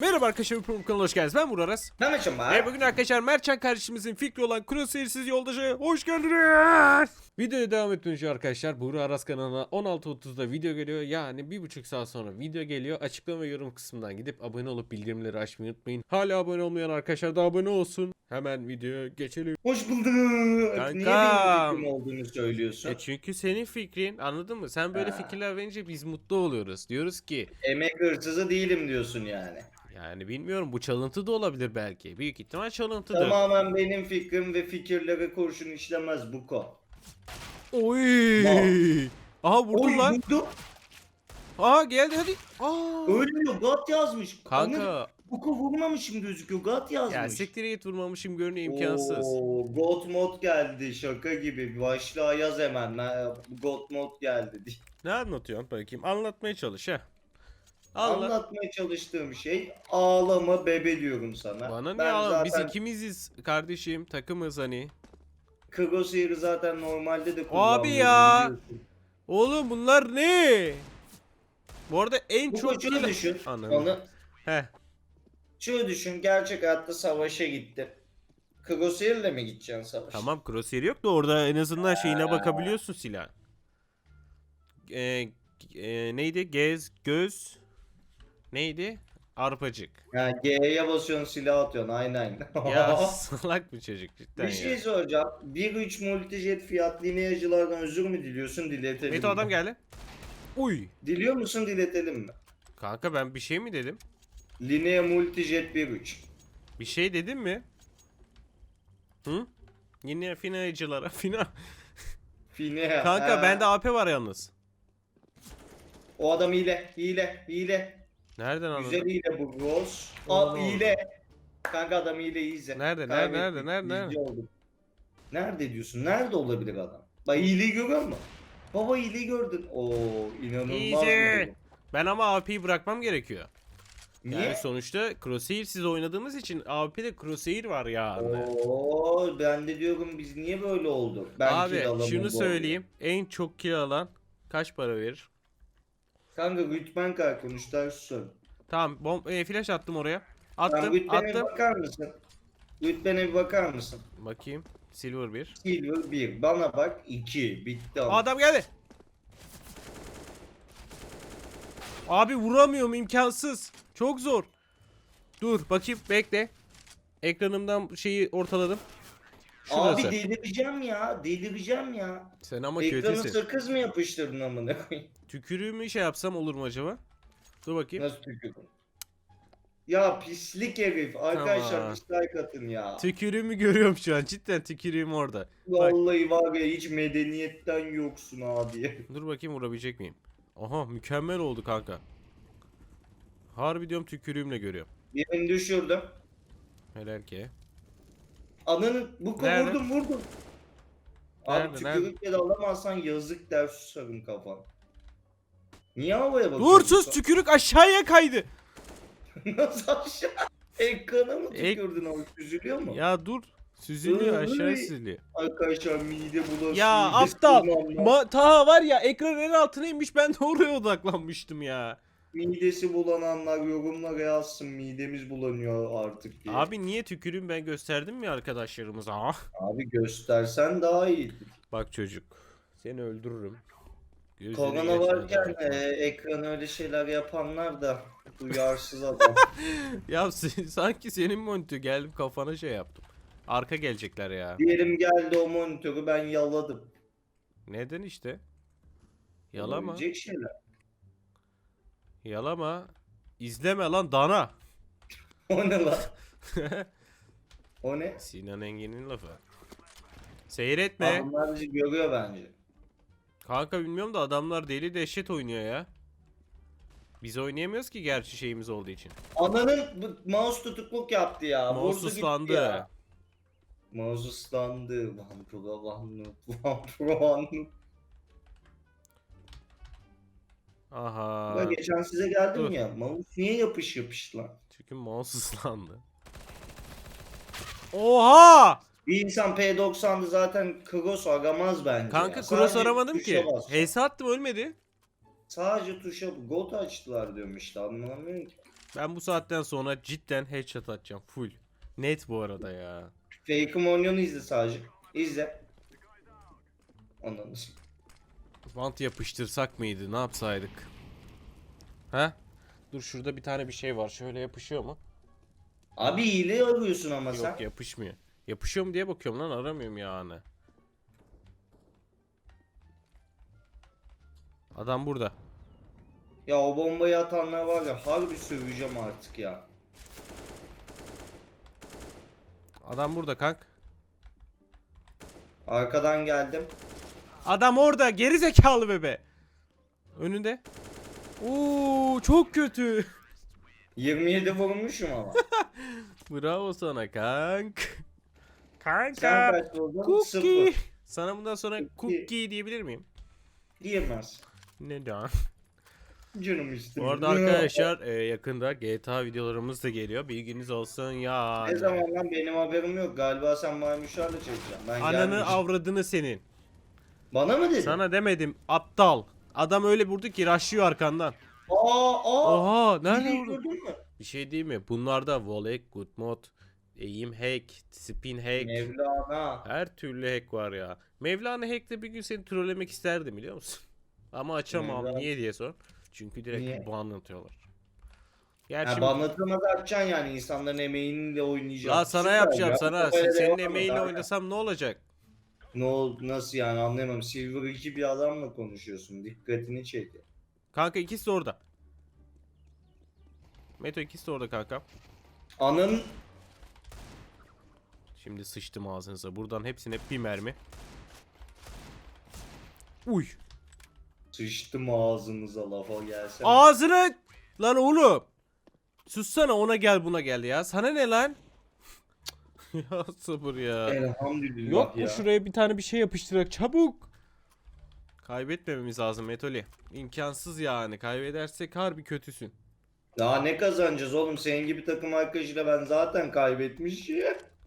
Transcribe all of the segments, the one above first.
Merhaba arkadaşlar, Pro kanalına hoş geldiniz. Ben Burak Aras. Maçım var? Ve bugün arkadaşlar Mertcan kardeşimizin fikri olan Crosshair'siz yoldaşa hoş geldiniz. Videoya devam etmeden arkadaşlar Burak Aras kanalına 16.30'da video geliyor. Yani bir buçuk saat sonra video geliyor. Açıklama ve yorum kısmından gidip abone olup bildirimleri açmayı unutmayın. Hala abone olmayan arkadaşlar da abone olsun. Hemen videoya geçelim. Hoş bulduk. Kankam. Niye benim fikrim olduğunu söylüyorsun? E çünkü senin fikrin anladın mı? Sen böyle Ha. fikirler verince biz mutlu oluyoruz. Diyoruz ki Emek hırsızı değilim diyorsun yani. Yani bilmiyorum bu çalıntı da olabilir belki. Büyük ihtimal çalıntıdır. Tamamen benim fikrim ve fikirlere kurşun işlemez bu ko. Oy. Wow. Aha vurdum Oy lan. vurdu. Aa geldi hadi. Aa. Ölmüyor. Gat yazmış. Kanka Bu ko vurmamışım gözüküyor. Gat yazmış. ya siktir git vurmamışım görünüyor imkansız. Oo, God mod geldi şaka gibi. Başlığa yaz hemen. God mod geldi. Ne anlatıyorsun bakayım? Anlatmaya çalış ha. Anlat. Anlatmaya çalıştığım şey ağlama bebe diyorum sana. Bana ne Ben ağlam? Biz zaten ikimiziz kardeşim. Takımız hani. Crosshair'ı zaten normalde de Abi kullanmıyorum ya. biliyorsun. Oğlum bunlar ne? Bu arada en Bu çok şunu düşün. Anladım. Onu Heh. şunu düşün. Gerçek hayatta savaşa gitti. Crosshair'le mi gideceksin savaşa? Tamam crosshair yok da orada en azından şeyine bakabiliyorsun silah. Ee, e, neydi? Gez, göz. Neydi? Arpacık. Ha, G'ye basıyorsun silah atıyorsun aynen. Ya salak bir çocuk cidden bir şey ya. soracağım. 1.3 multijet fiyat lineacılardan özür mü diliyorsun diletelim Meto mi? adam geldi. Uy. Diliyor musun diletelim mi? Kanka ben bir şey mi dedim? Linea multijet 1.3. Bir şey dedim mi? Hı? Yine finalcilara fina. Finea. Kanka ha. bende AP var yalnız. O adam hile, hile, hile. Nereden anladın? hile bu Rose. Oo. Aa hile. Kanka adam hile izle. Nerede, nerede, Kaybettik, nerede, nerede, nerede? olduk. Nerede diyorsun? Nerede olabilir adam? Bak hileyi görüyor musun? Baba hileyi gördün. Oo inanılmaz. Easy. bir- Ben ama AP'yi bırakmam gerekiyor. Niye? Yani sonuçta Crosshair siz oynadığımız için AP'de Crosshair var ya. Oo ben de diyorum biz niye böyle olduk? Ben Abi kill alamam şunu bu söyleyeyim. En çok kill alan kaç para verir? Kanka Rütben ders sor. Tamam bom e, flash attım oraya. Attım Rütben'e bir attım. bakar mısın? Rütben'e bir bakar mısın? Bakayım. Silver 1. Silver 1. Bana bak 2. Bitti ama. Adam geldi. Abi vuramıyorum imkansız. Çok zor. Dur bakayım bekle. Ekranımdan şeyi ortaladım. Abi Şurası. delireceğim ya. Delireceğim ya. Sen ama Ekranı kötüsün. sakız mı yapıştırdın amına koyayım? Tükürüğümü şey yapsam olur mu acaba? Dur bakayım. Nasıl tükürdün? Ya pislik herif. Arkadaşlar Tamam. dislike atın ya. Tükürüğümü görüyorum şu an. Cidden tükürüğüm orada. Vallahi var ya hiç medeniyetten yoksun abi. Dur bakayım vurabilecek miyim? Aha mükemmel oldu kanka. Harbi diyorum tükürüğümle görüyorum. Birini düşürdüm. Helal ki. Ananı bu Nerede? vurdum vurdum. Abi Nerede, nerede? tükürükle de alamazsan yazık der susarım kafan. Niye havaya bakıyorsun? Dur sus tükürük aşağıya kaydı. Nasıl aşağı? Ekrana mı Ek- tükürdün abi? Süzülüyor mu? Ya dur. Süzülüyor aşağı süzülüyor. Arkadaşlar mide bulasın. Ya aptal. Ma Taha var ya ekran en altına inmiş ben de oraya odaklanmıştım ya. Midesi bulananlar yorumlara yazsın. Midemiz bulanıyor artık diye. Abi niye tükürüğüm ben gösterdim mi arkadaşlarımıza? Ah. Abi göstersen daha iyi. Bak çocuk. Seni öldürürüm. Gözlerin Korona varken e, ekran öyle şeyler yapanlar da duyarsız adam. Ya sanki senin monitör geldim kafana şey yaptım. Arka gelecekler ya. Diyelim geldi o monitörü ben yaladım. Neden işte? Yalama. Olabilecek şeyler. Yalama. İzleme lan dana. O ne lan? O ne? Sinan Engin'in lafı. Seyretme. Adamlar bizi görüyor bence. Kanka bilmiyorum da adamlar deli dehşet oynuyor ya. Biz oynayamıyoruz ki gerçi şeyimiz olduğu için. Ananın bu mouse tutukluk yaptı ya. Mouse Vurdu gitti ıslandı. ya. Mouse ıslandı. Vampura vannup. Vampura vannup. Aha. Ben geçen size geldim Dur. ya. Mouse niye yapış yapış lan? Çünkü mouse ıslandı. Oha! Bir insan P90'dı zaten cross aramaz bence. Kanka ya. Sadece aramadım ki. HS attım ölmedi. Sadece tuşa God açtılar diyorum işte anlamıyorum ki. Ben bu saatten sonra cidden headshot atacağım full. Net bu arada ya. Fake'im oynuyorunu izle sadece. İzle. Anladın. Bant yapıştırsak mıydı? Ne yapsaydık? He? Dur şurada bir tane bir şey var. Şöyle yapışıyor mu? Abi hile arıyorsun ama sen. Yok yapışmıyor. Yapışıyor mu diye bakıyorum lan aramıyorum yani. Adam burada. Ya o bombayı atanlar var ya harbi söveceğim artık ya. Adam burada kank. Arkadan geldim. Adam orada geri zekalı bebe. Önünde. Oo çok kötü. 27 vurmuşum ama. Bravo sana kank. Sen Kanka. kaç? Cookie. Sıfır. Sana bundan sonra Cookie. cookie diyebilir miyim? Diyemez. Neden? Canım işte. Bu arada arkadaşlar e, yakında GTA videolarımız da geliyor. Bilginiz olsun ya. Ne zaman lan benim haberim yok. Galiba sen maymuşlarla çekeceksin. Ben Ananı gelmeyeceğim. avradını senin. Bana mı dedin? Sana demedim aptal. Adam öyle vurdu ki raşlıyor arkandan. Aa aa. Oha nerede Hileyi vurdu? gördün mü? Bir şey değil mi? Bunlarda volley, good mod, aim hack, spin hack. Mevlana. Her türlü hack var ya. Mevlana hack'te bir gün seni trollemek isterdim biliyor musun? Ama açamam. Mevlana- Niye diye sor. Çünkü direkt Niye? ban atıyorlar. Gerçi Ha, banlatılmaz atacaksın yani insanların sana Süper yapacağım ya. sana. Böyle Se- Senin abi. oynasam ne olacak? Ne oldu nasıl yani anlayamam. Silver 2 bir adamla konuşuyorsun. Dikkatini çekiyor. Kanka ikisi de orada. Meto ikisi de orada kanka. Anın Şimdi sıçtım ağzınıza. Buradan hepsine bir mermi. Uy. sıçtım ağzınıza lafa gelsene. Ağzını lan oğlum. Sussana ona gel buna gel ya. Sana ne lan? ya sabır ya. Elhamdülillah Yok mu ya. şuraya bir tane bir şey yapıştırak çabuk. Kaybetmememiz lazım Metoli. İmkansız yani. Kaybedersek harbi kötüsün. Daha ne kazanacağız oğlum? Senin gibi takım arkadaşıyla ben zaten kaybetmiş.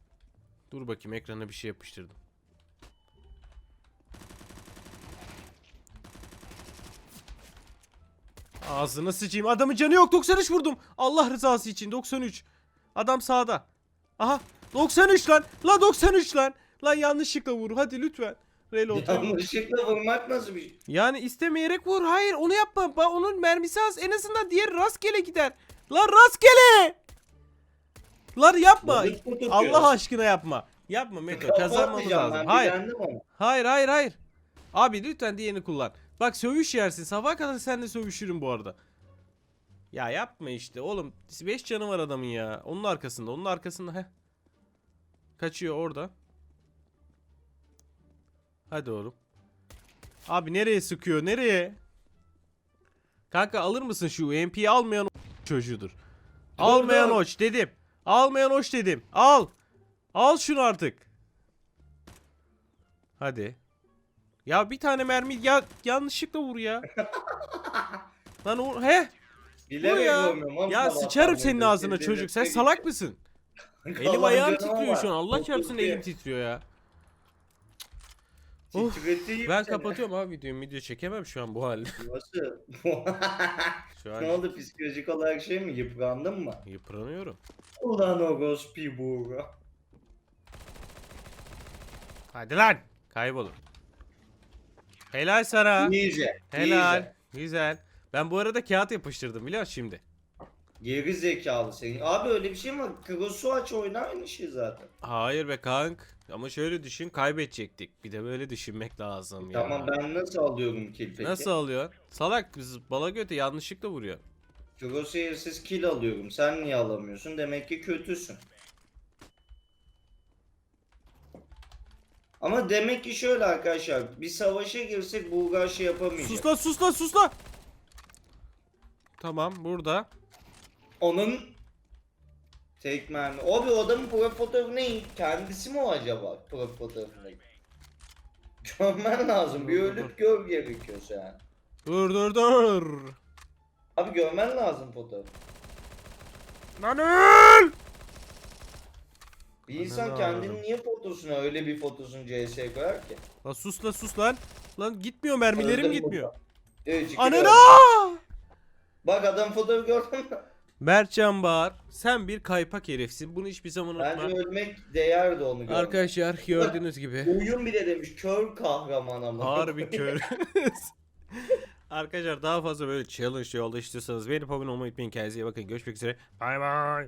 Dur bakayım ekrana bir şey yapıştırdım. Ağzına sıçayım. Adamın canı yok. 93 vurdum. Allah rızası için 93. Adam sağda. Aha 93 lan. La 93 lan. Lan yanlışlıkla vur. Hadi lütfen. Reload. Yanlışlıkla vurmak nasıl bir şey? Yani istemeyerek vur. Hayır onu yapma. Ba onun mermisi az. En azından diğer rastgele gider. Lan rastgele. Lan yapma. Allah aşkına yapma. Yapma Meto. Kazanmamız lazım. Hayır. Hayır hayır hayır. Abi lütfen diğerini kullan. Bak sövüş yersin. Sabaha kadar seninle sövüşürüm bu arada. Ya yapma işte oğlum. 5 canı var adamın ya. Onun arkasında. Onun arkasında. Heh. Kaçıyor orada. Hadi oğlum. Abi nereye sıkıyor? Nereye? Kanka alır mısın şu UMP'yi almayan çocuğudur. Almayan hoş dedim. Almayan hoş dedim. Al. Al şunu artık. Hadi. Ya bir tane mermi ya yanlışlıkla vur ya. Lan o he Bilerek ya. oğlum Ya sıçarım senin ağzına çocuk. Sen salak mısın? Elim ayağım titriyor şu an. Allah çarpsın elim titriyor ya. Of, Titreteyim Ben kapatıyorum abi videoyu. Video çekemem şu an bu halde. Nasıl? Şu ne an oldu psikolojik olarak şey mi yıprandın mı? yıpranıyorum. Ulan o gospi buğra. Hadi lan. Kaybolun. Helal sana. İyice. Helal. iyice. Güzel. Ben bu arada kağıt yapıştırdım biliyor musun şimdi? Geri zekalı senin. Abi öyle bir şey mi var? Krosu aç oyna aynı şey zaten. Hayır be kank. Ama şöyle düşün kaybedecektik. Bir de böyle düşünmek lazım ya. Tamam ben nasıl alıyorum kill peki? Nasıl alıyor? Salak biz bala göte yanlışlıkla vuruyor. Crosshair'siz kill alıyorum. Sen niye alamıyorsun? Demek ki kötüsün. Ama demek ki şöyle arkadaşlar. Bir savaşa girsek Bulgar şey yapamayacak. Sus lan sus lan sus lan. Tamam burada. Onun tek mermi. Abi o adamın profil fotoğrafı ne? Kendisi mi o acaba? Profil fotoğrafındaki. Görmen lazım. Bir ölüp gör gerekiyorsa yani. Dur dur dur. Abi görmen lazım fotoğrafı. Lan öl! Bir insan ağladım. niye fotosuna öyle bir fotosunu CS'ye koyar ki? Lan sus lan sus lan. Lan gitmiyor mermilerim Öldüm gitmiyor. Ananı! gördüm. Bak adam fotoğrafı gördün mü? Berkcan Bağır sen bir kaypak herifsin. Bunu hiçbir zaman Bence unutma. ölmek değerdi onu görmek. Arkadaşlar gördüğünüz gibi. Oyun bile demiş kör kahraman ama. Harbi kör. Arkadaşlar daha fazla böyle challenge yolda istiyorsanız beğenip abone olmayı unutmayın. Kendinize iyi bakın. Görüşmek üzere. Bay bay.